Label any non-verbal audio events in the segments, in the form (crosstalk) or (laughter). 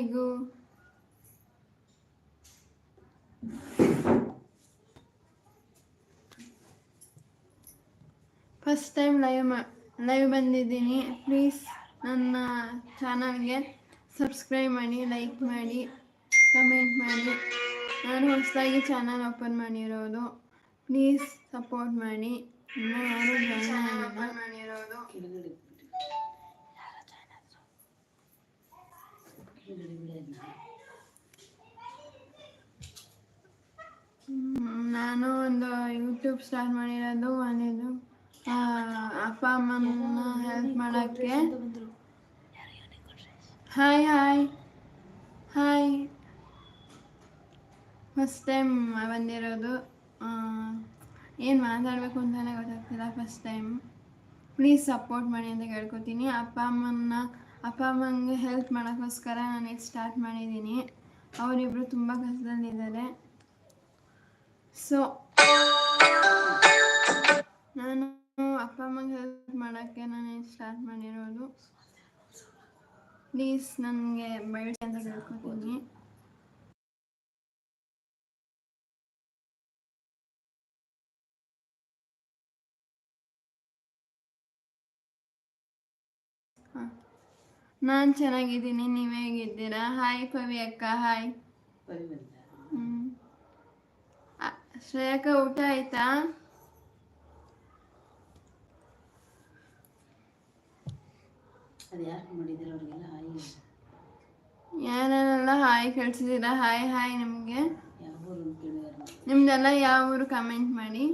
ಎಲ್ಲರಿಗೂ first time live live ಬಂದಿದ್ದೀನಿ. Please ನನ್ನ ಚಾನಲ್ಗೆ ಸಬ್ಸ್ಕ್ರೈಬ್ ಮಾಡಿ ಲೈಕ್ ಮಾಡಿ ಕಮೆಂಟ್ ಮಾಡಿ. ನಾನು ಹೊಸದಾಗಿ ಚಾನಲ್ ಓಪನ್ ಮಾಡಿರೋದು. ಪ್ಲೀಸ್ ಸಪೋರ್ಟ್ ಮಾಡಿ. ಇನ್ನೂ ಯಾರು ಜಾಯ್ನ್ ಮಾಡಿರೋದು ನಾನು ಒಂದು ಯೂಟ್ಯೂಬ್ ಸ್ಟಾರ್ಟ್ ಮಾಡಿರೋದು, ಒಂದಿದು ಅಪ್ಪ ಅಮ್ಮನ ಹೆಲ್ಪ್ ಮಾಡೋಕ್ಕೆ. Hi hi hi first time ಬಂದಿರೋದು. ಏನು ಮಾತಾಡಬೇಕು ಅಂತಲೇ ಗೊತ್ತಾಗ್ತಿಲ್ಲ ಫಸ್ಟ್ ಟೈಮ್ ಪ್ಲೀಸ್ ಸಪೋರ್ಟ್ ಮಾಡಿ ಅಂತ ಕೇಳ್ಕೊತೀನಿ. ಅಪ್ಪ ಅಮ್ಮನ ಅಪ್ಪ ಅಮ್ಮಂಗೆ ಹೆಲ್ಪ್ ಮಾಡೋಕ್ಕೋಸ್ಕರ ನಾನು ಇದು ಸ್ಟಾರ್ಟ್ ಮಾಡಿದ್ದೀನಿ. ಅವರಿಬ್ಬರು ತುಂಬ ಕಷ್ಟದಲ್ಲಿದ್ದಾರೆ. ಸೊ ನಾನು ಅಪ್ಪ ಅಮ್ಮಂಗೆ ಹೆಲ್ಪ್ ಮಾಡೋಕ್ಕೆ ನಾನು ಸ್ಟಾರ್ಟ್ ಮಾಡಿರೋದು. ಪ್ಲೀಸ್ ನನಗೆ ಬೆಳೆಸಿ ಅಂತ ಕೇಳ್ಕೊತೀನಿ. ನಾನು ಚೆನ್ನಾಗಿದ್ದೀನಿ, ನೀವು ಹೇಗಿದ್ದೀರಾ? ಹಾಯ್ ಪವಿ ಅಕ್ಕ ಹಾಯ್ ಶ್ರೇಯಕ್ಕ, ಊಟ ಆಯ್ತಾ? ಯಾರು ಯಾರೆಲ್ಲ ಹಾಯ್ ಕಳ್ಸಿದ್ದೀರಾ? ಹಾಯ್ ಹಾಯ್ ನಿಮಗೆ. ನಿಮ್ದೆಲ್ಲ ಯಾವ ಊರು ಕಮೆಂಟ್ ಮಾಡಿ.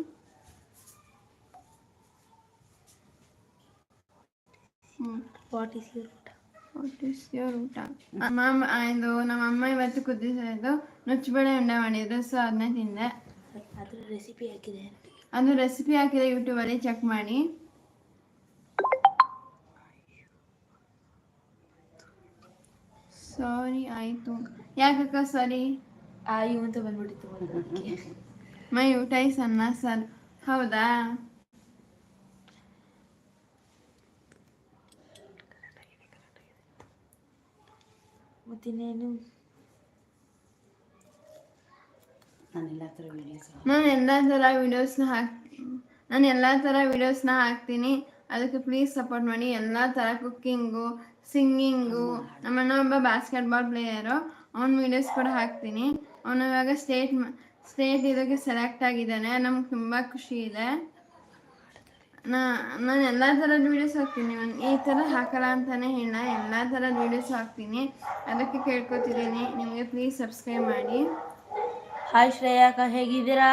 ಹ್ಮ್. ವಾಟ್ ಇಸ್ ಊಟ ವಾಟ್ ಇಸ್ ಯೋರ್ ಊಟ ಇದು ನಮ್ಮ ಅಮ್ಮ ಇವತ್ತು ಕುದಿಸಿದ್ದು ನುಚ್ಚುಬೇಳೆ ಉಂಡೆ ಮಾಡಿದ್ರು ಸೊ ಅದನ್ನ ತಿಂದೆ. ಅದ್ರ ರೆಸಿಪಿ ಹಾಕಿದೆ. ಅದು ರೆಸಿಪಿ ಹಾಕಿದೆ ಯೂಟ್ಯೂಬಲ್ಲಿ ಚೆಕ್ ಮಾಡಿ. ಸಾರಿ ಆಯಿತು. ಯಾಕಕ್ಕ ಸಾರಿ? ಆಯು ಅಂತ ಬಂದ್ಬಿಟ್ಟಿತ್ತು ಮೈ ಊಟ ಅನ್ನ ಸರ್. ಹೌದಾ? ಮತ್ತಿನ್ನೇನು? ನಾನು ಎಲ್ಲ ಥರ ವೀಡಿಯೋಸ್ ನಾನು ಎಲ್ಲ ಥರ ವೀಡಿಯೋಸ್ನ ಹಾಕ್ ನಾನು ಎಲ್ಲ ಥರ ವೀಡಿಯೋಸ್ನ ಹಾಕ್ತೀನಿ. ಅದಕ್ಕೆ ಪ್ಲೀಸ್ ಸಪೋರ್ಟ್ ಮಾಡಿ. ಎಲ್ಲ ಥರ ಕುಕ್ಕಿಂಗು ಸಿಂಗಿಂಗು ನಮ್ಮಣ್ಣ ಒಬ್ಬ ಬಾಸ್ಕೆಟ್ಬಾಲ್ ಪ್ಲೇಯರು ಅವ್ನ ವೀಡಿಯೋಸ್ ಕೂಡ ಹಾಕ್ತೀನಿ. ಅವನು ಇವಾಗ ಸ್ಟೇಟ್ ಸ್ಟೇಟ್ ಇದಕ್ಕೆ ಸೆಲೆಕ್ಟ್ ಆಗಿದ್ದಾನೆ. ನಮ್ಗೆ ತುಂಬ ಖುಷಿ ಇದೆ. ನಾ ನಾನು ಎಲ್ಲ ಥರದ ವೀಡಿಯೋಸ್ ಹಾಕ್ತೀನಿ. ಈ ಥರ ಹಾಕಲ್ಲ ಅಂತಲೇ ಹೇಳ. ಎಲ್ಲ ಥರದ ವೀಡಿಯೋಸ್ ಹಾಕ್ತೀನಿ. ಅದಕ್ಕೆ ಕೇಳ್ಕೊತಿದ್ದೀನಿ. ನಿಮಗೆ ಪ್ಲೀಸ್ ಸಬ್ಸ್ಕ್ರೈಬ್ ಮಾಡಿ. ಹಾಯ್ ಶ್ರೇಯಾಕ ಹೇಗಿದ್ದೀರಾ?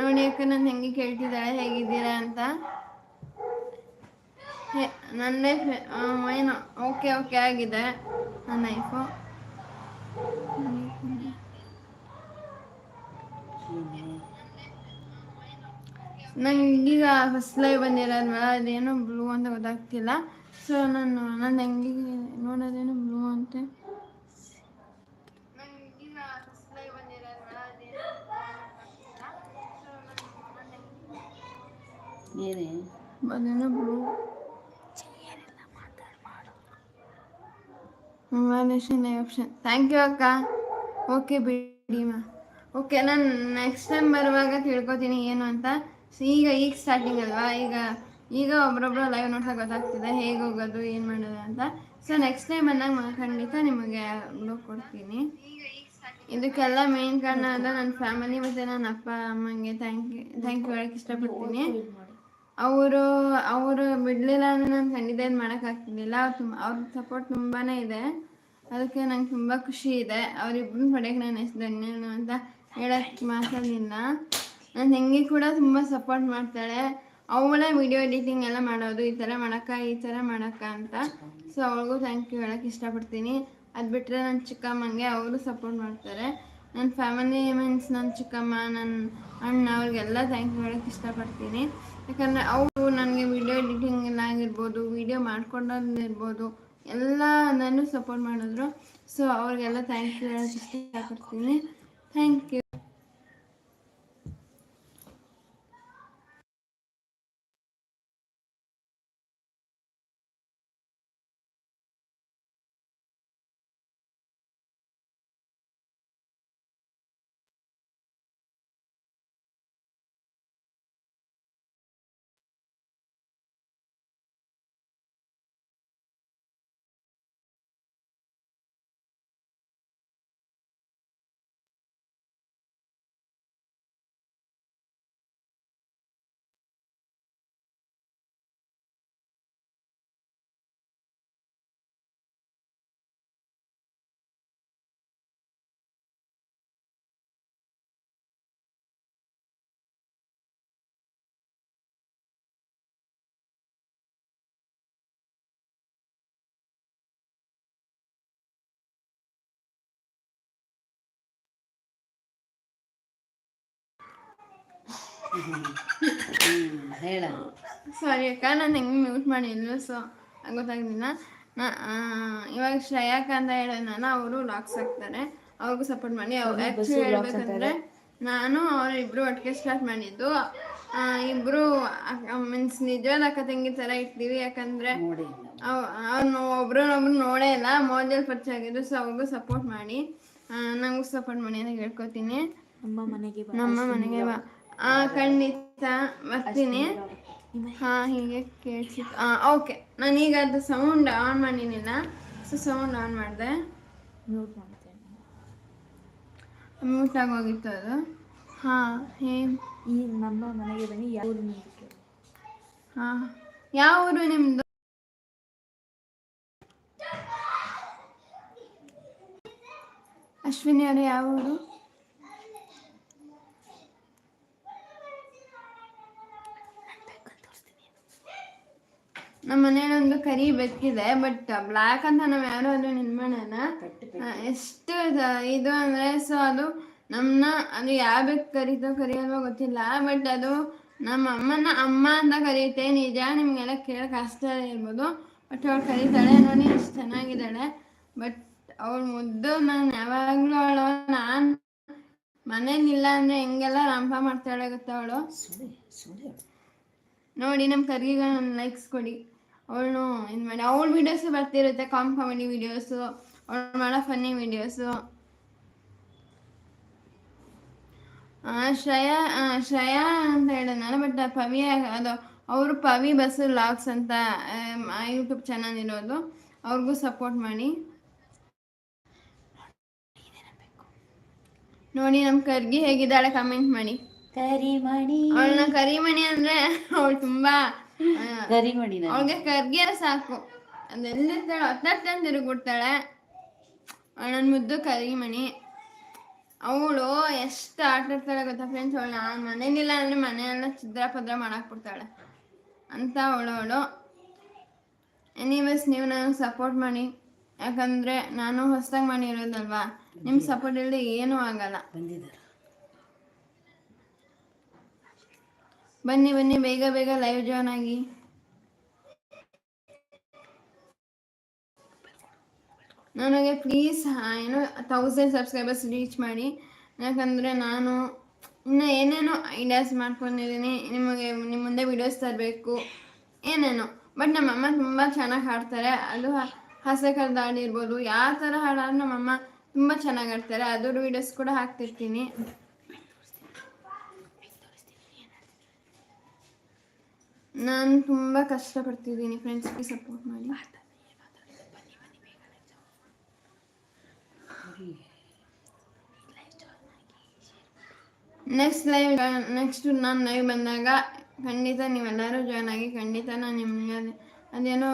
ನೋಡಿ ಅಕ್ಕ ನಾನು ಹೆಂಗೆ ಕೇಳ್ತಿದ್ದಾಳೆ ಹೇಗಿದ್ದೀರಾ ಅಂತ. ನನ್ನ ಲೈಫ್ ಏನು ಓಕೆ ಓಕೆ ಆಗಿದೆ. ನನ್ನ ಲೈಫು ನಂಗೆ ಈಗ ಫಸ್ಟ್ ಲೈವ್ ಬಂದಿರೋದ್ಮೇಲೆ ಅದೇನೋ ಬ್ಲೂ ಅಂತ ಗೊತ್ತಾಗ್ತಿಲ್ಲ. ಸೊ ನಾನು ನಾನು ಹೆಂಗೆ ನೋಡೋದೇನೋ ಬ್ಲೂ ಅಂತ. ಅದೇನೋ ಬ್ಲೂ ಆಪ್ಷನ್ ಥ್ಯಾಂಕ್ ಯು ಅಕ್ಕ. ಓಕೆ ಬಿಡಿ ಮಾ. ಓಕೆ ನಾನು ನೆಕ್ಸ್ಟ್ ಟೈಮ್ ಬರುವಾಗ ತಿಳ್ಕೊತೀನಿ ಏನು ಅಂತ. So, ಈಗ ಈಗ ಸ್ಟಾರ್ಟಿಂಗ್ ಅಲ್ವಾ? ಈಗ ಈಗ ಒಬ್ರೊಬ್ರು ಲೈವ್ ನೋಡ್ತಾ ಗೊತ್ತಾಗ್ತಿದೆ ಹೇಗೆ ಹೋಗೋದು ಏನು ಮಾಡೋದು ಅಂತ. ಸೊ ನೆಕ್ಸ್ಟ್ ಟೈಮ್ ಬಂದಾಗ ಖಂಡಿತ ನಿಮಗೆ ಬ್ಲೂಗ್ ಕೊಡ್ತೀನಿ. ಇದಕ್ಕೆಲ್ಲ ಮೇನ್ ಕಾರಣ ಅಂದರೆ ನನ್ನ ಫ್ಯಾಮಿಲಿ ಮತ್ತು ನನ್ನ ಅಪ್ಪ ಅಮ್ಮಂಗೆ ಥ್ಯಾಂಕ್ ಯು ಥ್ಯಾಂಕ್ ಯು ಹೇಳಕ್ಕೆ ಇಷ್ಟಪಡ್ತೀನಿ. ಅವರು ಅವರು ಬಿಡಲಿಲ್ಲ ಅಂದರೆ ನಾನು ಖಂಡಿತ ಏನು ಮಾಡೋಕ್ಕಾಗ್ತಿರ್ಲಿಲ್ಲ ಅವ್ರು ತುಂಬ ಅವ್ರ ಸಪೋರ್ಟ್ ತುಂಬಾ ಇದೆ. ಅದಕ್ಕೆ ನಂಗೆ ತುಂಬ ಖುಷಿ ಇದೆ. ಅವರಿಬ್ಬರನ್ನ ಪಡೆಯೋಕೆ ನಾನು ಎಷ್ಟು ಧನ್ಯನು ಅಂತ ಹೇಳಕ್ಕೆ ಮಾತಾಡಲಿಲ್ಲ. ನನ್ನ ತಂಗಿ ಕೂಡ ತುಂಬ ಸಪೋರ್ಟ್ ಮಾಡ್ತಾಳೆ. ಅವಳ ವಿಡಿಯೋ ಎಡಿಟಿಂಗ್ ಎಲ್ಲ ಮಾಡೋದು, ಈ ಥರ ಮಾಡಕ್ಕ, ಈ ಥರ ಮಾಡಕ್ಕ ಅಂತ. ಸೊ ಅವ್ರಿಗೂ ಥ್ಯಾಂಕ್ ಯು ಹೇಳಕ್ಕೆ ಇಷ್ಟಪಡ್ತೀನಿ. ಅದು ಬಿಟ್ಟರೆ ನನ್ನ ಚಿಕ್ಕಮ್ಮಂಗೆ ಅವರು ಸಪೋರ್ಟ್ ಮಾಡ್ತಾರೆ. ನನ್ನ ಫ್ಯಾಮಿಲಿ ಮೀನ್ಸ್ ನನ್ನ ಚಿಕ್ಕಮ್ಮ ನನ್ನ ಅಣ್ಣ, ಅವ್ರಿಗೆಲ್ಲ ಥ್ಯಾಂಕ್ ಯು ಹೇಳಕ್ಕೆ ಇಷ್ಟಪಡ್ತೀನಿ. ಯಾಕಂದರೆ ಅವರು ನನಗೆ ವಿಡಿಯೋ ಎಡಿಟಿಂಗ್ ಎಲ್ಲ ಆಗಿರ್ಬೋದು ವಿಡಿಯೋ ಮಾಡ್ಕೊಂಡಿರ್ಬೋದು ಎಲ್ಲ ನಾನು ಸಪೋರ್ಟ್ ಮಾಡಿದ್ರು. ಸೊ ಅವ್ರಿಗೆಲ್ಲ ಥ್ಯಾಂಕ್ ಯು ಹೇಳಕ್ಕೆ ಇಷ್ಟಪಡ್ತೀನಿ. ಥ್ಯಾಂಕ್ ಯು ಹೇಳ. ಸಾರಿ ಅಕ್ಕ ನಾನು ಹೆಂಗೆ ಮ್ಯೂಟ್ ಮಾಡಿಲ್ಲ ಸೊ ಗೊತ್ತಾಗ್ಲಿಲ್ಲ. ಇವಾಗ ಶ್ರೇಯಾಕ ಅಂತ ಹೇಳಿದ್ನಲ್ಲ ಅವರು ಲಾಕ್ಸ್ ಹಾಕ್ತಾರೆ. ಅವ್ರಿಗೂ ಸಪೋರ್ಟ್ ಮಾಡಿ ಅವ್ರು ಆ್ಯಕ್ಚುಲಿ ಹೇಳ್ಬೇಕಂದ್ರೆ ನಾನು ಅವ್ರು ಇಬ್ರು ಒಟ್ಟಿಗೆ ಸ್ಟಾರ್ಟ್ ಮಾಡಿದ್ದು. ಆ, ಇಬ್ರು ಮೀನ್ಸ್ ನಿಜವಾದ ಅಕ್ಕ ತಂಗಿ ತರ ಇರ್ತೀವಿ ಯಾಕಂದ್ರೆ ಅವ್ರು ಇಲ್ಲ ಒಬ್ರನ್ನೊಬ್ರು ನೋಡೇ ಇಲ್ಲ ಮೋದಲ್ಲಿ ಪರಿಚಯ ಆಗಿದ್ರು ಸೊ ಅವ್ರಿಗೂ ಸಪೋರ್ಟ್ ಮಾಡಿ. ನಂಗೂ ಸಪೋರ್ಟ್ ಮಾಡಿ ಅಂತ ಹೇಳ್ಕೊತೀನಿ. ನಮ್ಮ ಮನೆಗೆ ಬಾ. ನಮ್ಮ ಮನೆಗೆ ಬಾ. ಆ, ಖಂಡಿತ. ಬರ್ತೀನಿ. ಹಾ ಹೀಗೆ ಕೇಳಿಸಿತ್ತು ಹಾ ಓಕೆ. ನಾನೀಗ ಅದು ಸೌಂಡ್ ಆನ್ ಮಾಡಿನಿಲ್ಲ. ಸೊ ಸೌಂಡ್ ಆನ್ ಮಾಡಿದೆ. ಮ್ಯೂಟ್ ಮಾಡ್ತೇನೆ. ಮ್ಯೂಟ್ ಆಗೋಗಿತ್ತು ಅದು. ಹಾ ಹೇ ಈ ನಮ್ಮ ಮನೆಗೆ ಬನ್ನಿ ಯಾವ ಊರು ನಿಮ್ದು ಹಾಂ ಯಾವ ಊರು ನಿಮ್ಮದು ಅಶ್ವಿನಿ ಅವರು ಯಾವ ಊರು? ನಮ್ಮ ಮನೇಲಿ ಒಂದು ಕರಿ ಬೆಕ್ಕಿದೆ ಬಟ್ ಬ್ಲ್ಯಾಕ್ ಅಂತ ನಾವು ಯಾರು ಅದು ನಿರ್ಮಾಣನ ಎಷ್ಟು ಇದು ಅಂದ್ರೆ ಸೊ ಅದು ನಮ್ಮನ್ನ ಅದು ಯಾವ ಬೆಕ್ಕು ಕರೀತೋ ಕರಿಯಲ್ವೋ ಗೊತ್ತಿಲ್ಲ ಬಟ್ ಅದು ನಮ್ಮ ಅಮ್ಮನ ಅಮ್ಮ ಅಂತ ಕರೀತೆ ನಿಜ ನಿಮ್ಗೆಲ್ಲ ಕೇಳಕ್ ಆಶ್ಚರ್ಯ ಇರ್ಬೋದು ಬಟ್ ಅವಳು ಕರೀತಾಳೆ ನೋಡಿ ಅಷ್ಟು ಚೆನ್ನಾಗಿದ್ದಾಳೆ ಬಟ್ ಅವಳು ಮುದ್ದು ನಾನು ಯಾವಾಗಲೂ ಅವಳು ನಾನು ಮನೇಲಿಲ್ಲ ಅಂದ್ರೆ ಹೆಂಗೆಲ್ಲ ರಂಪ ಮಾಡ್ತಾಳೆ ಗೊತ್ತಾ ಅವಳು? ನೋಡಿ ನಮ್ಮ ಕರಿಗಳನ್ನ ಲೈಕ್ಸ್ ಕೊಡಿ. ಅವಳು ಇದು ಮಾಡಿ. ಅವಳ ವೀಡಿಯೋಸ್ ಬರ್ತಿರುತ್ತೆ ಕಾಮ್ ಕಾಮಿಡಿ ವೀಡಿಯೋಸು ಅವಳು ಮಾಡೋ ಫನ್ನಿ ವೀಡಿಯೋಸು ಶ್ರೇಯಾ ಆ, ಶ್ರೇಯಾ ಅಂತ ಹೇಳಿದ್ನಲ್ಲ ಬಟ್ ಪವಿ ಅದು ಅವರು ಪವಿ ಬಸ್ಸು ಲಾಗ್ಸ್ ಅಂತ ಯೂಟ್ಯೂಬ್ ಚಾನಲ್ ಇರೋದು. ಅವ್ರಿಗೂ ಸಪೋರ್ಟ್ ಮಾಡಿ. ನೋಡಿ ನಮ್ಮ ಕರ್ಗಿ ಹೇಗಿದ್ದಾಳೆ ಕಮೆಂಟ್ ಮಾಡಿ. ಕರಿಮಣಿ. ಅವಳನ್ನ ಕರಿಮಣಿ ಅಂದ್ರೆ ಅವಳು ತುಂಬಾ ಆ, ಮಾಡಿ ಅವಳಿಗೆ ಕರ್ಗೆ ಸಾಕು. ಅದೆಲ್ಲಿರ್ತಾಳೆ ಹತ್ತತ್ತಂದು ತಿರುಗಿಬಿಡ್ತಾಳೆ ನನ್ನ ಮುದ್ದು ಕರಿಮಣಿ ಅವಳು ಎಷ್ಟು ಆಟ ಆಡ್ತಾಳೆ ಗೊತ್ತಾ ಫ್ರೆಂಡ್ಸ್ ಅವಳು? ನಾನು ಮನೇಲಿಲ್ಲ ಅಂದ್ರೆ ಮನೆಯೆಲ್ಲ ಚಿದ್ರ ಪದ್ರ ಮಾಡಾಕ್ಬಿಡ್ತಾಳೆ ಅಂತ ಅವಳು ಅವಳು. ಎನಿವೇಸ್ ನೀವು ನನಗೆ ಸಪೋರ್ಟ್ ಮಾಡಿ. ಯಾಕಂದ್ರೆ ನಾನು ಹೊಸದಾಗಿ ಮಾಡಿರೋದಲ್ವಾ? ನಿಮ್ಮ ಸಪೋರ್ಟ್ ಇಲ್ಲದೆ ಏನೂ ಆಗಲ್ಲ. ಬಂದಿದ್ದಾರೆ. ಬನ್ನಿ ಬನ್ನಿ, ಬೇಗ ಬೇಗ ಲೈವ್ ಜಾಯ್ನ್ ಆಗಿ. ನನಗೆ ಪ್ಲೀಸ್ ಏನು ತೌಸಂಡ್ ಸಬ್ಸ್ಕ್ರೈಬರ್ಸ್ ರೀಚ್ ಮಾಡಿ. ಯಾಕಂದರೆ ನಾನು ಇನ್ನು ಏನೇನೋ ಐಡಿಯಾಸ್ ಮಾಡ್ಕೊಂಡಿದ್ದೀನಿ. ನಿಮಗೆ ನಿಮ್ಮ ಮುಂದೆ ವಿಡಿಯೋಸ್ ತರಬೇಕು. ಏನೇನೋ. ಬಟ್ ನಮ್ಮಮ್ಮ ತುಂಬ ಚೆನ್ನಾಗಿ ಹಾಡ್ತಾರೆ. ಅದು ಹ- ಹಾಡಿರ್ಬೋದು ಯಾವ ಥರ ಹಾಡಾದ್ರೂ ನಮ್ಮಮ್ಮ ತುಂಬ ಚೆನ್ನಾಗಿ ಆಡ್ತಾರೆ ಅದ್ರ ವಿಡಿಯೋಸ್ ಕೂಡ ಹಾಕ್ತಿರ್ತೀನಿ. ನಾನು ತುಂಬ ಕಷ್ಟಪಡ್ತಿದ್ದೀನಿ ಫ್ರೆಂಡ್ಸ್ಗೆ ಸಪೋರ್ಟ್ ಮಾಡಿ. ನೆಕ್ಸ್ಟ್ ಲೈವ್ ನೆಕ್ಸ್ಟ್ ನಾನು ಲೈವ್ ಬಂದಾಗ ಖಂಡಿತ ನೀವೆಲ್ಲರೂ ಜಾಯ್ನ್ ಆಗಿ ಖಂಡಿತ ನಾನು ನಿಮಗೆ ಅದೇನೋ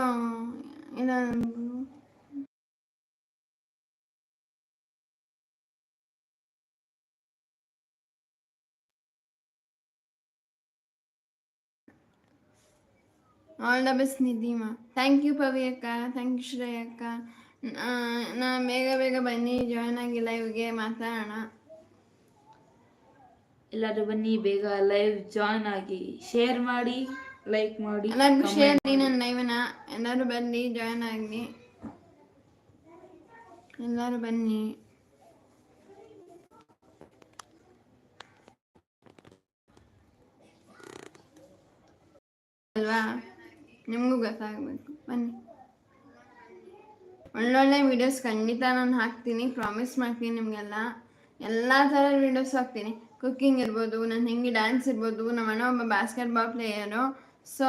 ಇದು all the best ನಿಧಿಮಾ thank you Pavi ಅಕ್ಕ ಥ್ಯಾಂಕ್ ಯು ಶ್ರೇಯ ಅಕ್ಕ ನಾ ಬೇಗ ಬೇಗ ಬನ್ನಿ ಜಾಯ್ನ್ ಆಗಿ ಲೈವ್ಗೆ ಮಾತಾಡೋಣ. ಎಲ್ಲರೂ ಬನ್ನಿ ಬೇಗ ಲೈವ್ ಜಾಯ್ನ್ ಆಗಿ. ಶೇರ್ ಮಾಡಿ ಲೈಕ್ ಮಾಡಿ ಎಲ್ಲರಿಗೂ ಶೇರ್ ಮಾಡಿ ನನ್ನ ಲೈವ್ನ ಎಲ್ಲರೂ ಬನ್ನಿ ಜಾಯ್ನ್ ಆಗಿ. ಎಲ್ಲರೂ ಬನ್ನಿ. ಅಲ್ವಾ? ನಿಮಗೂ ಗೊತ್ತಾಗಬೇಕು. ಬನ್ನಿ. ಒಳ್ಳೊಳ್ಳೆ ವಿಡಿಯೋಸ್ ಖಂಡಿತ ನಾನು ಹಾಕ್ತೀನಿ. ಪ್ರಾಮಿಸ್ ಮಾಡ್ತೀನಿ ನಿಮಗೆಲ್ಲ. ಎಲ್ಲ ಥರದ ವಿಡಿಯೋಸ್ ಹಾಕ್ತೀನಿ. ಕುಕ್ಕಿಂಗ್ ಇರ್ಬೋದು ನನ್ನ ಹೆಂಗೆ ಡ್ಯಾನ್ಸ್ ಇರ್ಬೋದು ನಮ್ಮ ಅಣ್ಣ ಒಬ್ಬ ಬಾಸ್ಕೆಟ್ ಬಾಲ್ ಪ್ಲೇಯರು ಸೊ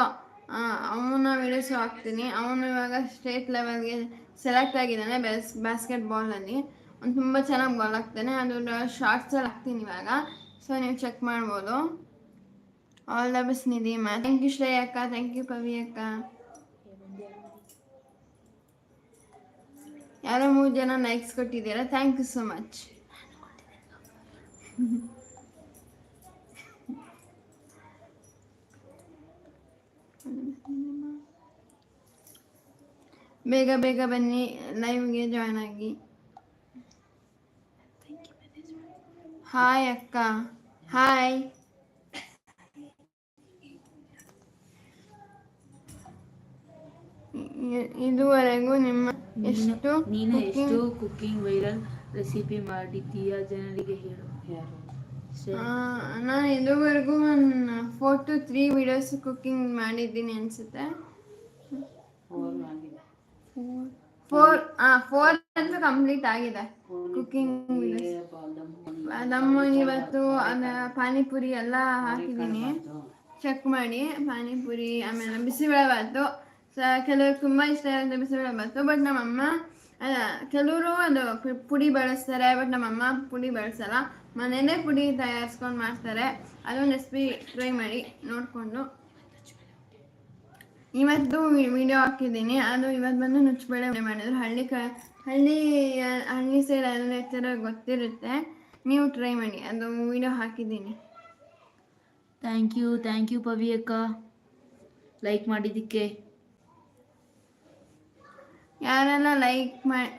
ಅವನ ವಿಡಿಯೋಸು ಹಾಕ್ತೀನಿ. ಅವನು ಇವಾಗ ಸ್ಟೇಟ್ ಲೆವೆಲ್ಗೆ ಸೆಲೆಕ್ಟ್ ಆಗಿದ್ದಾನೆ ಬೆಸ್ ಬಾಸ್ಕೆಟ್ ಬಾಲಲ್ಲಿ ಅವ್ನು ತುಂಬ ಚೆನ್ನಾಗಿ ಬಾಲ್ ಹಾಕ್ತಾನೆ. ಅದು ಶಾರ್ಟ್ಸಲ್ಲಿ ಹಾಕ್ತೀನಿ ಇವಾಗ. ಸೊ ನೀವು ಚೆಕ್ ಮಾಡ್ಬೋದು. ಆಲ್ ದ ಬೆಸ್ಟ್ ನಿಧಿ ಮಾ ಥ್ಯಾಂಕ್ ಯು ಶ್ರೇಯ ಅಕ್ಕ ಥ್ಯಾಂಕ್ ಯು ಪವಿ ಅಕ್ಕ ಯಾರೋ ಮೂರು ಜನ ಲೈಕ್ಸ್ ಕೊಟ್ಟಿದ್ದೀರಾ ಥ್ಯಾಂಕ್ ಯು ಸೊ ಮಚ್ ಬೇಗ ಬೇಗ ಬನ್ನಿ ಲೈವ್ಗೆ ಜಾಯ್ನ್ ಆಗಿ ಹಾಯ್ ಅಕ್ಕ ಹಾಯ್ ಇದುವರೆಗೂ ನಿಮ್ಮ ಎಷ್ಟು ನೀನು ಎಷ್ಟು ಕುಕ್ಕಿಂಗ್ ವೈರಲ್ ರೆಸಿಪಿ ಮಾಡಿದ್ದೀಯ ಜನರಿಗೆ ಹೇಳು. ಆ, ನಾನು ಇದುವರೆಗೂ ಒಂದು four two three videos cooking ಮಾಡಿದ್ದೀನಿ ಅನ್ಸುತ್ತೆ. ಫೋರ್ ಆಗಿದೆ. ಫೋರ್ ಅಂತೂ ಕಂಪ್ಲೀಟ್ ಆಗಿದೆ. ಕುಕ್ಕಿಂಗ್ ನಮ್ಮ ಇವತ್ತು ಅದ ಪಾನಿಪುರಿ ಎಲ್ಲ ಹಾಕಿದ್ದೀನಿ. ಚೆಕ್ ಮಾಡಿ ಪಾನಿಪುರಿ ಆಮೇಲೆ ಬಿಸಿಬೇಳೆಬಾತು. ಸ ಕೆಲವ್ರಿಗೆ ತುಂಬ ಇಷ್ಟ ಇರುತ್ತೆ ಬಟ್ ನಮ್ಮಮ್ಮ ಅಲ್ಲ ಕೆಲವರು ಅದು ಪುಡಿ ಬಳಸ್ತಾರೆ ಬಟ್ ನಮ್ಮಮ್ಮ ಪುಡಿ ಬಳಸಲ್ಲ ಮನೇಲೇ ಪುಡಿ ತಯಾರಿಸ್ಕೊಂಡು ಮಾಡ್ತಾರೆ ಅದೊಂದು ರೆಸಿಪಿ ಟ್ರೈ ಮಾಡಿ ನೋಡಿಕೊಂಡು ಇವತ್ತು ವಿಡಿಯೋ ಹಾಕಿದ್ದೀನಿ ಅದು ಇವತ್ತು ಬಂದು ನುಚ್ಚಬೇಳೆ ಮಾಡಿದ್ರು ಹಳ್ಳಿ ಕ ಹಳ್ಳಿ ಹಳ್ಳಿ ಸೈಡ್ ಎಲ್ಲ ಥರ ಗೊತ್ತಿರುತ್ತೆ ನೀವು ಟ್ರೈ ಮಾಡಿ ಅದು ವಿಡಿಯೋ ಹಾಕಿದ್ದೀನಿ thank you thank you Pavi ಅಕ್ಕ ಲೈಕ್ ಮಾಡಿದ್ದಕ್ಕೆ ಯಾರೆಲ್ಲ ಲೈಕ್ ಮಾಡಿ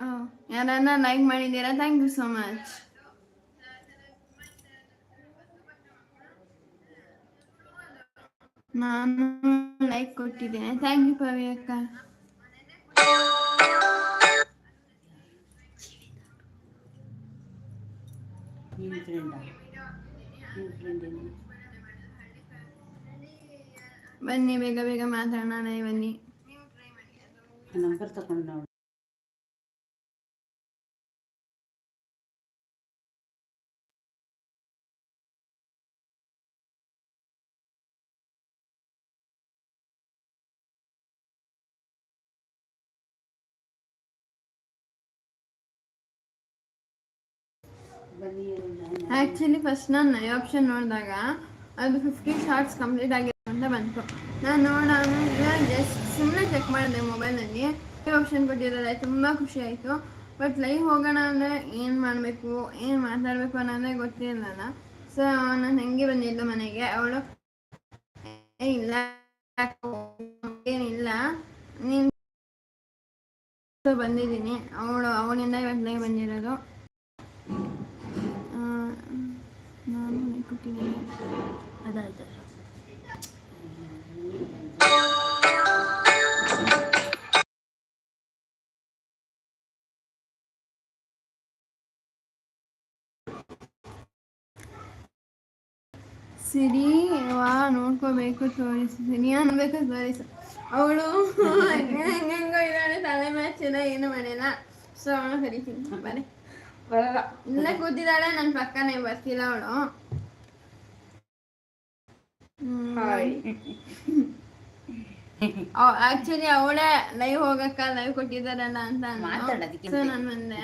ಯಾರನ್ನ ಲೈಕ್ ಮಾಡಿದ್ದೀರಾ? ಥ್ಯಾಂಕ್ ಯು ಸೋ ಮಚ್ ನಾನು ಲೈಕ್ ಕೊಟ್ಟಿದ್ದೇನೆ. ಥ್ಯಾಂಕ್ ಯು ಪವಿ ಅಕ್ಕ ಬನ್ನಿ ಬೇಗ ಬೇಗ ಮಾತಾಡೋಣ ಬನ್ನಿ. ನಂಬರ್ ತಗೊಂಡು ನಾವು ಬನ್ನಿ ನಾನು ಆ್ಯಕ್ಚುಲಿ ಫಸ್ಟ್ ನಾನು ನೈ ಆಪ್ಷನ್ ನೋಡಿದಾಗ ಅದು ಫಿಫ್ಟಿ ಶಾರ್ಟ್ಸ್ ಕಂಪ್ಲೀಟ್ ಆಗಿದೆ ಅಂತ ಬಂತು. ನಾನು ನೋಡೋಣ. ಜಸ್ಟ್ ಸುಮ್ಮನೆ ಚೆಕ್ ಮಾಡಿದೆ ಮೊಬೈಲಲ್ಲಿ ಆಪ್ಷನ್ ಕೊಟ್ಟಿರೋದೆ ತುಂಬ ಖುಷಿ ಆಯಿತು. ಬಟ್ ಲೈವ್ ಹೋಗೋಣ ಅಂದರೆ ಏನು ಮಾಡಬೇಕು? ಏನು ಮಾತಾಡಬೇಕು ಅನ್ನೋದೇ ಗೊತ್ತಿರಲಿಲ್ಲ. ಸೊ ನಾನು ಹೆಂಗೆ ಬಂದಿದ್ದು ಮನೆಗೆ. ಅವಳು "ಏ, ಇಲ್ಲ. ಏನಿಲ್ಲ. ನೀನು ಬಂದಿದ್ದೀನಿ. ಅವಳು ಅವಳಿಂದ ಇವತ್ತು ಲೈವ್ ಬಂದಿರೋದು. ನಾನು ಕೊಟ್ಟಿದ್ದೀನಿ. ಅದಾಯ್ತು. ಸಿರಿ ವಾ ನೋಡ್ಕೋಬೇಕು ತೋರಿಸು ಸಿರಿ ಅನ್ಬೇಕು ತೋರಿಸು. ಅವಳು ಹೆಂಗೋ ಇದ್ದಾಳೆ ತಲೆ ಮ್ಯಾಚಿಲ್ಲ ಏನು ಮಾಡಿಲ್ಲ. ಸೊ ಅವಳು ಕರಿತೀನಿ. ಬರೀ ಬರಲ್ಲ. ಇಲ್ಲೇ ಕೂತಿದ್ದಾಳೆ ನನ್ನ ಪಕ್ಕನೇ ಬರ್ತಿಲ್ಲ ಅವಳು. ಆಕ್ಚುಲಿ (laughs) ಅವಳೇ ಲೈವ್ ಹೋಗಕ್ಕ ಲೈವ್ ಕೊಟ್ಟಿದಾರಲ್ಲ ಅಂತ ಮಾತಾಡೋದಕ್ಕೆ ಸೊ ನಾನು ಬಂದೆ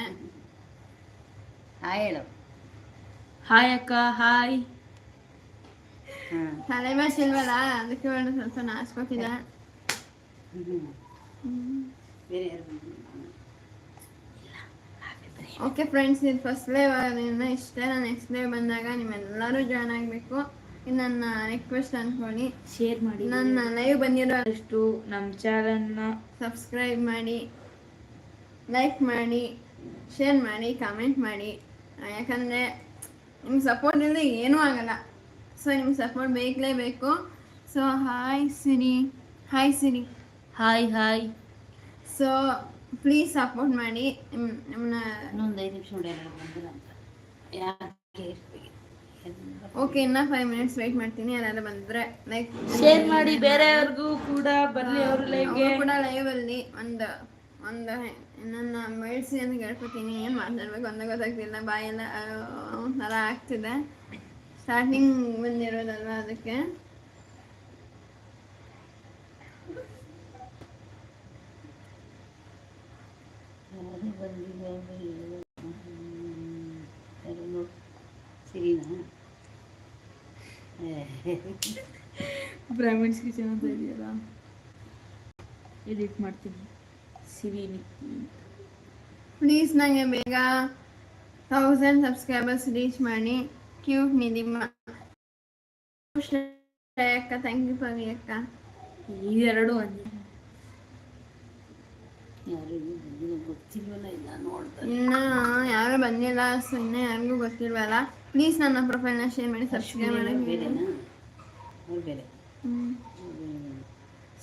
ಹಾಯ್ ಹೇಳು. ಹಾಯ್ ಅಕ್ಕ ಹಾಯ್. ಹಾಂ. ತಲೆ ಮ್ಯಾಚ್ ಇಲ್ವಲ್ಲ ಅದಕ್ಕೆ ಅವಳು ಸ್ವಲ್ಪ ನಾಚ್ಕೋತಿದ್ದ. ಓಕೆ ಫ್ರೆಂಡ್ಸ್ ಇದು ಫಸ್ಟ್ ಲೈವ್ ಆಗೋದ್ರಿಂದ ಇಷ್ಟೇ. ನಾನು ನೆಕ್ಸ್ಟ್ ಲೈವ್ ಬಂದಾಗ ನಿಮ್ಮೆಲ್ಲರೂ ಜಾಯ್ನ್ ಆಗಬೇಕು. ನನ್ನ ರಿಕ್ವೆಸ್ಟ್ ಅನ್ಕೊಳ್ಳಿ. ಶೇರ್ ಮಾಡಿ. ನನ್ನ ಲೈವ್ ಬಂದಿರೋ ಅಷ್ಟು ನಮ್ಮ ಚಾನಲ್ನ ಸಬ್ಸ್ಕ್ರೈಬ್ ಮಾಡಿ ಲೈಕ್ ಮಾಡಿ ಶೇರ್ ಮಾಡಿ ಕಾಮೆಂಟ್ ಮಾಡಿ. ಯಾಕಂದರೆ ನಿಮ್ಮ ಸಪೋರ್ಟ್ ಇಲ್ಲದೆ ಏನೂ ಆಗಲ್ಲ. ಸೊ ನಿಮ್ಮ support ಬೇಕಲೇಬೇಕು so hi Siri hi Siri hi hi so please support ಮಾಡಿ. ನಿಮ್- ನಿಮ್ಮನ್ನ ಇನ್ನೊಂದು ಐದು ನಿಮಿಷ ಯಾಕೆ? ಓಕೆ ಇನ್ನ ಫೈವ್ ಮಿನಿಟ್ಸ್ ವೇಟ್ ಮಾಡ್ತೀನಿ. ಯಾರು ಬಂದ್ರೆ ಲೈಕ್ ಶೇರ್ ಮಾಡಿ ಬೇರೆಯವ್ರಿಗೂ ಕೂಡ ಬರ್ಲಿ ಅವ್ರ ಲೈವ್ಗೆ ಕೂಡ ಲೈವ್ ಅಲ್ಲಿ ಒಂದು ಒಂದು ನನ್ನ ಬೆಳೆಸಿ ಅಂತ ಕೇಳ್ಕೊತೀನಿ. ಏನು ಮಾತಾಡ್ಬೇಕು ಅಂತ ಗೊತ್ತಾಗ್ತಿಲ್ಲ. ಬಾಯೆಲ್ಲ ಆ, ಒಂಥರ ಆಗ್ತಿದೆ. ಸ್ಟಾರ್ಟಿಂಗ್ ಬಂದಿರೋದಲ್ವ ಅದಕ್ಕೆ? ಸರಿನಾ? ಬ್ರಾಹ್ಮಿಣ್ಸ್ ಕಿಚನ್ ಅಂತ ಇದೆಯಲ್ಲ ಎಡಿಟ್ ಮಾಡ್ತೀನಿ. ಸಿರಿ ಪ್ಲೀಸ್ ನನಗೆ ಬೇಗ ತೌಸಂಡ್ ಸಬ್ಸ್ಕ್ರೈಬರ್ಸ್ ರೀಚ್ ಮಾಡಿ. ಕ್ಯೂಟ್ ನಿಧಿಮ್ಮ ಅಕ್ಕ ಥ್ಯಾಂಕ್ ಯು ಪವಿ ಅಕ್ಕ. ಇದೆರಡು ಒಂದೇ ಇನ್ನ ಯಾರು ಬಂದಿಲ್ಲ ಸೊ ಇನ್ನ ಯಾರಿಗೂ ಗೊತ್ತಿಲ್ವಲ್ಲ. ಪ್ಲೀಸ್ ನನ್ನ ಪ್ರೊಫೈಲ್ನ ಶೇರ್ ಮಾಡಿ ಸಬ್ಸ್ಕ್ರೈಬ್ ಮಾಡಿ.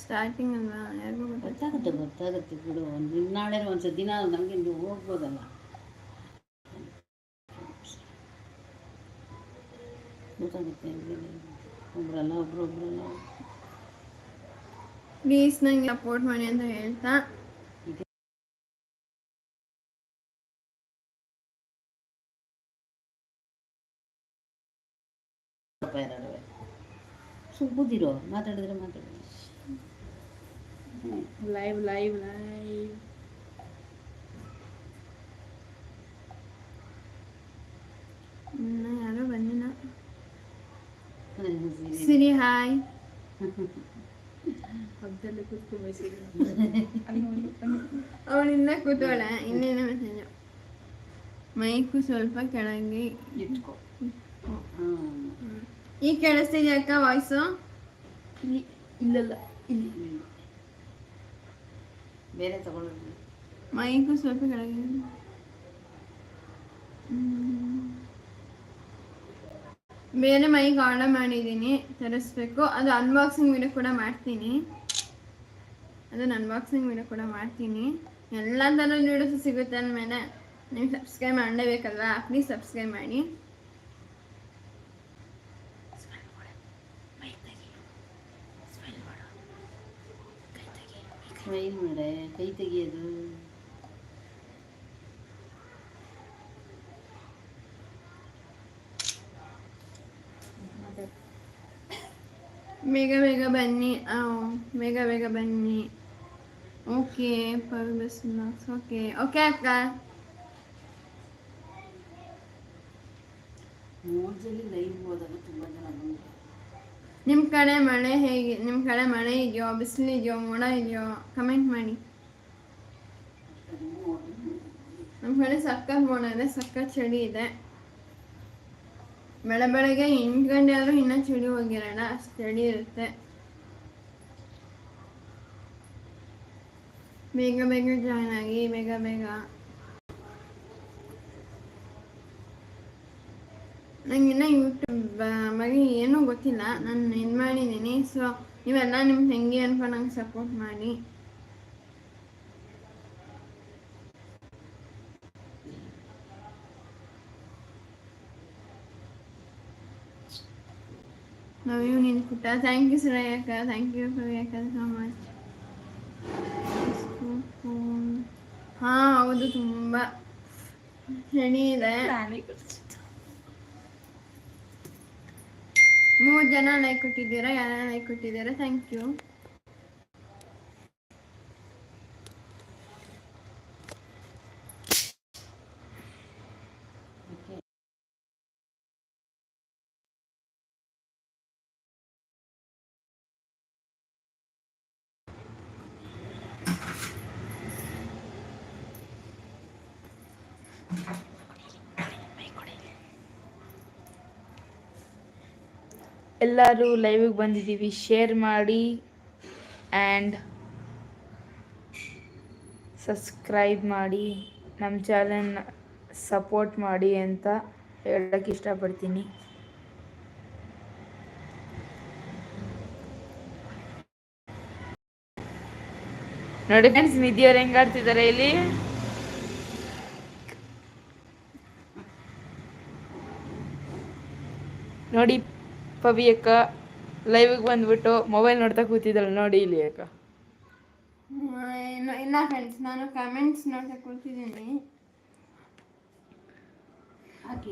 ಸ್ಟಾರ್ಟಿಂಗ್ ಅಲ್ವಾ? ಯಾರಿಗೂ ಗೊತ್ತಾಗುತ್ತೆ ಗೊತ್ತಾಗುತ್ತೆ ಬಿಡು. ಒಂದು ನಾಳೆ ಒಂದು ದಿನ ನಮಗೆ ಹೋಗ್ಬೋದಲ್ಲ. ಗೊತ್ತಾಗುತ್ತೆ ಒಬ್ರಲ್ಲ ಒಬ್ರು ಒಬ್ರಲ್ಲ ಪ್ಲೀಸ್ ನಂಗೆ ಸಪೋರ್ಟ್ ಮಾಡಿ ಅಂತ ಹೇಳ್ತಾ. ಎರಡುವೆ ಸುಮ್ಮದಿರೋ ಮಾತಾಡಿದ್ರೆ ಮಾತಾಡಿ ಲೈವ್ ಲೈವ್ ಲೈವ್ ಯಾರೋ ಬಂದಿನ. ಸಿರಿ ಹಾಯ್. ಪಕ್ಕದಲ್ಲೇ ಕೂತ್ಕೊಂಡು ಅವಳಿಂದ ಕೂತೋಳ ಇನ್ನೇನು ಮೈಕು ಸ್ವಲ್ಪ ಕೆಳಗೆ ಇಟ್ಕೊ. ಈಗ ಕೇಳಿಸ್ತಿದ್ಯಾ ಅಕ್ಕ ವಾಯ್ಸು ಇಲ್ಲ ಇಲ್ಲಲ್ಲ ಬೇರೆ ತಗೊಂಡು ಮೈಕು ಸ್ವಲ್ಪ ಕೆಳಗೆ. ಬೇರೆ ಮೈಗ್ ಆರ್ಡರ್ ಮಾಡಿದ್ದೀನಿ ತರಿಸ್ಬೇಕು. ಅದು ಅನ್ಬಾಕ್ಸಿಂಗ್ ವಿಡಿಯೋ ಕೂಡ ಮಾಡ್ತೀನಿ. ಅದನ್ನ ಅನ್ಬಾಕ್ಸಿಂಗ್ ವಿಡಿಯೋ ಕೂಡ ಮಾಡ್ತೀನಿ. ಎಲ್ಲ ಥರದ ವೀಡಿಯೋಸ್ ಸಿಗುತ್ತೆ ಅಂದಮೇಲೆ ನೀವು ಸಬ್ಸ್ಕ್ರೈಬ್ ಮಾಡಲೇಬೇಕಲ್ವಾ? ಪ್ಲೀಸ್ ಸಬ್ಸ್ಕ್ರೈಬ್ ಮಾಡಿ. ಸ್ಮೈಲ್ ಮಾಡೆ ಕೈ ತೆಗಿಯೋದು ಬೇಗ ಬೇಗ ಬನ್ನಿ ಆ, ಬೇಗ ಬೇಗ ಬನ್ನಿ ಓಕೆ ಪರ್ ಬಸ್ ಓಕೆ ಓಕೆ ಅಕ್ಕ ಮೋಜಲ್ಲಿ ಲೈವ್ ಹೋದಾಗ ತುಂಬ ಜನ ಬಂದರು ನಿಮ್ಮ ಕಡೆ ಮಳೆ ಹೇಗೆ? ನಿಮ್ಮ ಕಡೆ ಮಳೆ ಇದೆಯೋ ಬಿಸಿಲಿದೆಯೋ ಮೋಡ ಇದೆಯೋ? ಕಮೆಂಟ್ ಮಾಡಿ. ನಮ್ಮ ಕಡೆ ಸಕ್ಕತ್ ಮೋಡ ಇದೆ, ಸಕ್ಕತ್ ಚಳಿ ಇದೆ. ಬೆಳ ಬೆಳಗ್ಗೆ ಎಂಟು ಗಂಟೆ ಆದರೂ ಇನ್ನೂ ಚಳಿ ಹೋಗಿರೋಣ ಅಷ್ಟು ಚಳಿ ಇರುತ್ತೆ. ಬೇಗ ಬೇಗ ಜಾಯ್ನ್ ಆಗಿ, ಬೇಗ ಬೇಗ ನಂಗಿನ್ನ ಯೂಟ್ಯೂಬ್ ಬಗ್ಗೆ ಏನೂ ಗೊತ್ತಿಲ್ಲ. ನಾನು ಇದು ಮಾಡಿದ್ದೀನಿ ಸೊ ನೀವೆಲ್ಲ ನಿಮ್ಮ ತಂಗಿ ಅನ್ಕೊಂಡು ನಂಗೆ ಸಪೋರ್ಟ್ ಮಾಡಿ. ಲವ್ ಯು ನಿನ್ ಪುಟ್ಟ. ಥ್ಯಾಂಕ್ ಯು ಸುರಯ್ಯಕ್ಕ ಥ್ಯಾಂಕ್ ಯು ಸುರಯ್ಯಕ್ಕ ಸೊ ಮಚ್ ಹಾಂ, ಹೌದು, ತುಂಬ. ಚಳಿ ಇದೆ. ಮೂರು ಜನ ಲೈಕ್ ಕೊಟ್ಟಿದ್ದೀರಾ ಯಾರು ಲೈಕ್ ಕೊಟ್ಟಿದ್ದೀರಾ? ಥ್ಯಾಂಕ್ ಯು ಎಲ್ಲರೂ ಲೈವಿಗೆ ಬಂದಿದ್ದೀವಿ. ಶೇರ್ ಮಾಡಿ ಆ್ಯಂಡ್ ಸಬ್ಸ್ಕ್ರೈಬ್ ಮಾಡಿ. ನಮ್ಮ ಚಾನಲ್ನ ಸಪೋರ್ಟ್ ಮಾಡಿ ಅಂತ ಹೇಳಕ್ಕೆ ಇಷ್ಟಪಡ್ತೀನಿ. ನೋಡಿ ಫ್ರೆಂಡ್ಸ್ ನಿಧಿಯವ್ರು ಹೆಂಗ್ ಆಡ್ತಿದ್ದಾರೆ ಇಲ್ಲಿ? ನೋಡಿ ಪವಿ ಅಕ್ಕ ಲೈವಿಗೆ ಬಂದ್ಬಿಟ್ಟು ಮೊಬೈಲ್ ನೋಡ್ತಾ ಕೂತಿದ್ದಾಳೆ ನೋಡಿ ಇಲ್ಲಿ ಅಕ್ಕ. ಇಲ್ಲ ಫ್ರೆಂಡ್ಸ್ ನಾನು ಕಮೆಂಟ್ಸ್ ನೋಡ್ತಾ ಕೂತಿದ್ದೀನಿ. ಹಾಕಿ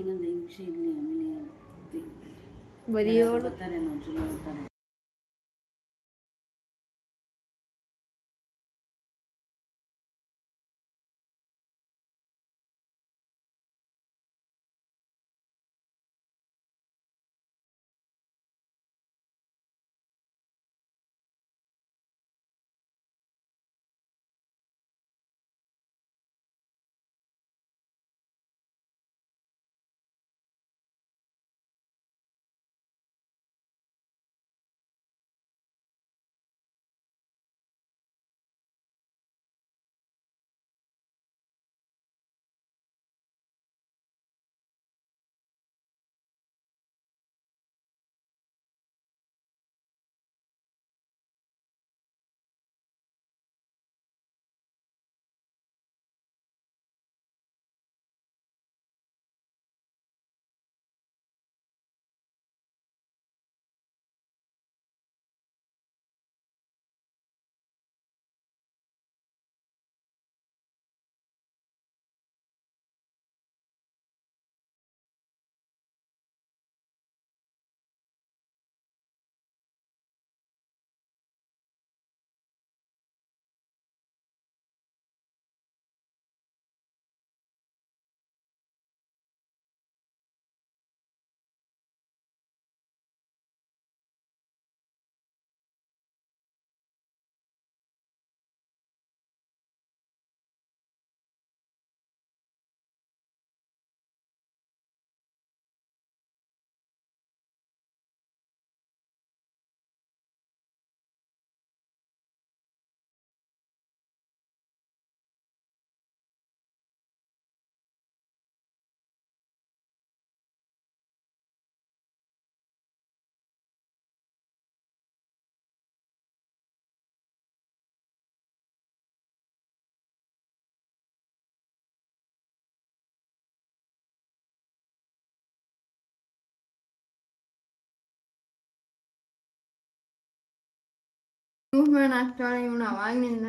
ಮ್ಯೂಟ್ ಮಾಡಿ ಹಾಕ್ತಾಳೆ ಇವಳು ಅವಾಗ್ನಿಂದ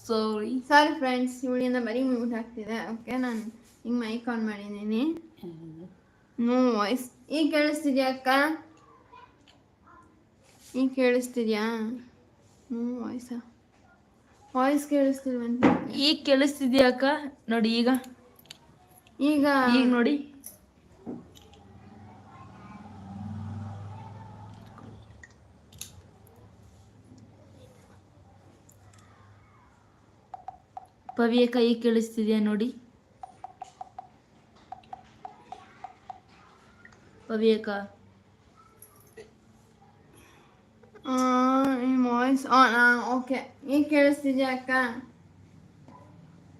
ಸಾರಿ ಸಾರಿ ಫ್ರೆಂಡ್ಸ್ ಇವಳಿಂದ ಬರೀ ಮ್ಯೂಟ್ ಆಗ್ತಿದೆ ಓಕೆ ನಾನು ಹಿಂಗೆ ಮೈಕ್ ಆನ್ ಮಾಡಿದ್ದೀನಿ ನೋ ವಾಯ್ಸ್ ಈಗ ಕೇಳಿಸ್ತಿದ್ಯಾ ಅಕ್ಕ ಈಗ ಕೇಳಿಸ್ತಿದ್ಯಾ ನೋ ವಾಯ್ಸಾ ವಾಯ್ಸ್ ಕೇಳಿಸ್ತಿಲ್ವಂತೆ ಈಗ ಕೇಳಿಸ್ತಿದ್ಯಾ ಅಕ್ಕ ನೋಡಿ ಈಗ. ಈಗ. ಈಗ ನೋಡಿ. ಪವಿಯಕ್ಕ ಈಗ ಕೇಳಿಸ್ತಿದೆಯಾ ನೋಡಿ? ಪವಿಯಕ್ಕ ವಾಯ್ಸ್ ಆನ್ ಓಕೆ ಈಗ ಕೇಳಿಸ್ತಿದ್ಯಾ ಅಕ್ಕ?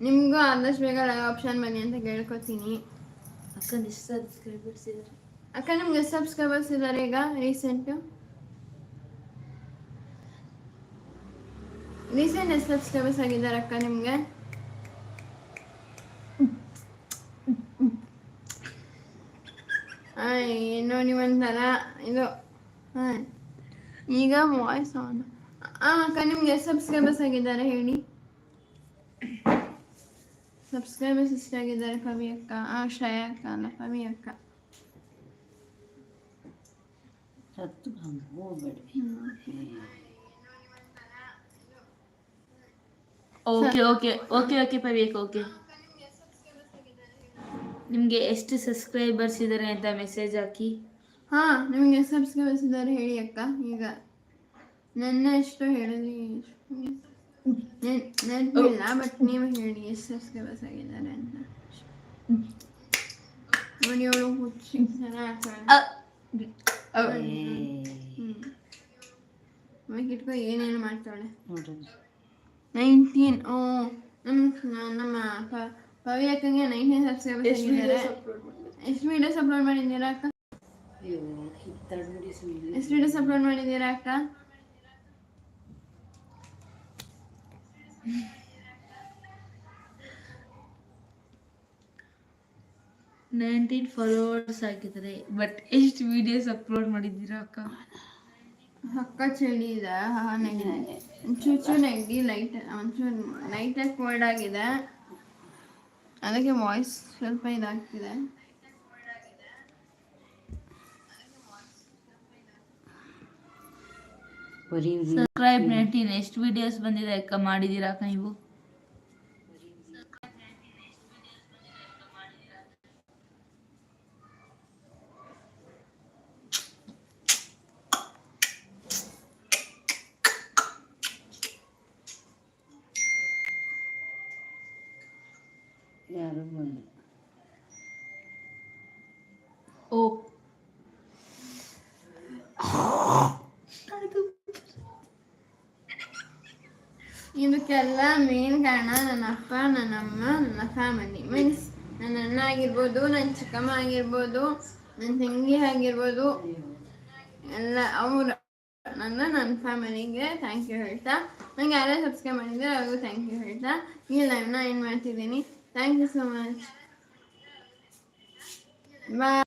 ನಿಮಗೂ ಆದಷ್ಟು ಬೇಗ ಲೈವ್ ಆಪ್ಷನ್ ಬನ್ನಿ ಅಂತ ಕೇಳ್ಕೊತೀನಿ. ಅಕ್ಕ ಎಷ್ಟು ಸಬ್ಸ್ಕ್ರೈಬರ್ಸ್ ಇದ್ದಾರೆ ಅಕ್ಕ ನಿಮ್ಗೆ ಎಷ್ಟು ಸಬ್ಸ್ಕ್ರೈಬರ್ಸ್ ಇದ್ದಾರೆ ಈಗ ರೀಸೆಂಟು ರೀಸೆಂಟ್ ಎಷ್ಟು ಸಬ್ಸ್ಕ್ರೈಬರ್ಸ್ ಆಗಿದ್ದಾರೆ ಅಕ್ಕ ನಿಮಗೆ? ಏನೋ ನೀವೊಂಥರ ಇದು ಹಾಂ ಈಗ ವಾಯ್ಸ್ ಆನ್ ಹಾಂ ಅಕ್ಕ ನಿಮ್ಗೆ ಎಷ್ಟು ಸಬ್ಸ್ಕ್ರೈಬರ್ಸ್ ಆಗಿದ್ದಾರೆ ಹೇಳಿ ಸಬ್ಸ್ಕ್ರೈಬರ್ಸ್ ಎಷ್ಟಾಗಿದ್ದಾರೆ ಕವಿ ಅಕ್ಕ ಹಾಂ ಶ್ರೇಯ ಅಕ್ಕ ಅಲ್ಲ ಕವಿ ಅಕ್ಕ ಹತ್ತು ಹಂಗೆ ಹೋಗ್ಬೇಡಿ ಓಕೆ ಓಕೆ ಓಕೆ ಓಕೆ ಪವಿಯಕ್ಕ ಓಕೆ ನಿಮಗೆ ಎಷ್ಟು ಸಬ್ಸ್ಕ್ರೈಬರ್ಸ್ ಇದ್ದಾರೆ ಅಂತ ಮೆಸೇಜ್ ಹಾಕಿ? ಹಾ ನಿಮಗೆ ಎಷ್ಟು ಸಬ್ಸ್ಕ್ರೈಬರ್ಸ್ ಇದ್ದಾರೆ ಹೇಳಿ ಅಕ್ಕ ಈಗ. ನನ್ನ ಎಷ್ಟು ಹೇಳಿದ್ರಿ ನೆನ್- ನೆನ್ಪಿಲ್ಲ ಬಟ್ ನೀವು ಹೇಳಿ ಎಷ್ಟು ಸಬ್ಸ್ಕ್ರೈಬರ್ಸ್ ಆಗಿದ್ದಾರೆ ಅಂತ. ನೋಡಿ ಅವಳು ಹುಚ್ಚಿ ಜನ ಆಡ್ತಾಳೆ. ಹ್ಮ್. ಅವಾಗ ಇಟ್ಕೊ ಏನೇನು ಮಾಡ್ತಾಳೆ? ನೋಡ್ರಿ ನೈನ್ಟೀನ್ ಓ ನಮ್ಮ ನಮ್ಮ ಪವಿ ಅಕ್ಕಂಗೆ ನೈನ್ಟೀನ್ ಸಬ್ಸ್ಕ್ರೈಬರ್ಸ್ ಆಗಿದ್ದಾರೆ ಎಷ್ಟು ವೀಡಿಯೋಸ್ ಅಪ್ಲೋಡ್ ಮಾಡಿದ್ದೀರಾ ಅಕ್ಕ ಎಷ್ಟು ವೀಡಿಯೋಸ್ ಅಪ್ಲೋಡ್ ಮಾಡಿದ್ದೀರಾ ಅಕ್ಕ ನೈನ್ಟೀನ್ ಫಾಲೋವರ್ಸ್ ಆಗಿದ್ದಾರೆ ಬಟ್ ಎಷ್ಟು ವಿಡಿಯೋಸ್ ಅಪ್ಲೋಡ್ ಮಾಡಿದ್ದೀರಾ ಅಕ್ಕ ಅಕ್ಕ ಚಳಿ ಇದೆ ನೆಗಡಿ ಒಂಚೂರು ಚೂರು ನೆಗಡಿ ಲೈಟ್ ಒಂಚೂರು ಲೈಟಾಗಿ ಕೋಲ್ಡ್ ಆಗಿದೆ ಅದಕ್ಕೆ ವಾಯ್ಸ್ ಸ್ವಲ್ಪ ಇದಾಗ್ತಿದೆ. ಬರೀ ಸಬ್ಸ್ಕ್ರೈಬ್ ನೈನ್ಟೀನ್ ಎಷ್ಟು ವಿಡಿಯೋಸ್ ಬಂದಿದೆ ಅಕ್ಕ ಮಾಡಿದ್ದೀರಾ ಅಕ್ಕ ನೀವು ಯಾರು ಬಂದು ಓ ಇದಕ್ಕೆಲ್ಲ ಮೇನ್ ಕಾರಣ ನನ್ನ ಅಪ್ಪ, ನನ್ನ ಅಮ್ಮ, ನನ್ನ ಫ್ಯಾಮಿಲಿ ಮೀನ್ಸ್ ನನ್ನ ಅಣ್ಣ ಆಗಿರ್ಬೋದು, ನನ್ನ ಚಿಕ್ಕಮ್ಮ ಆಗಿರ್ಬೋದು, ನನ್ನ ತಂಗಿ ಆಗಿರ್ಬೋದು, ಎಲ್ಲ ಅವ್ರ. ನನ್ನ ನನ್ನ ಫ್ಯಾಮಿಲಿಗೆ ಥ್ಯಾಂಕ್ ಯು ಹೇಳ್ತಾ. ನಂಗೆ ಯಾರೇ ಸಬ್ಸ್ಕ್ರೈಬ್ ಮಾಡಿದ್ರೆ ಅವ್ರಿಗೂ ಥ್ಯಾಂಕ್ ಯು ಹೇಳ್ತಾ. ಈ ಲೈವ್ನ ಏನು ಮಾಡ್ತಿದ್ದೀನಿ. Thank you so much bye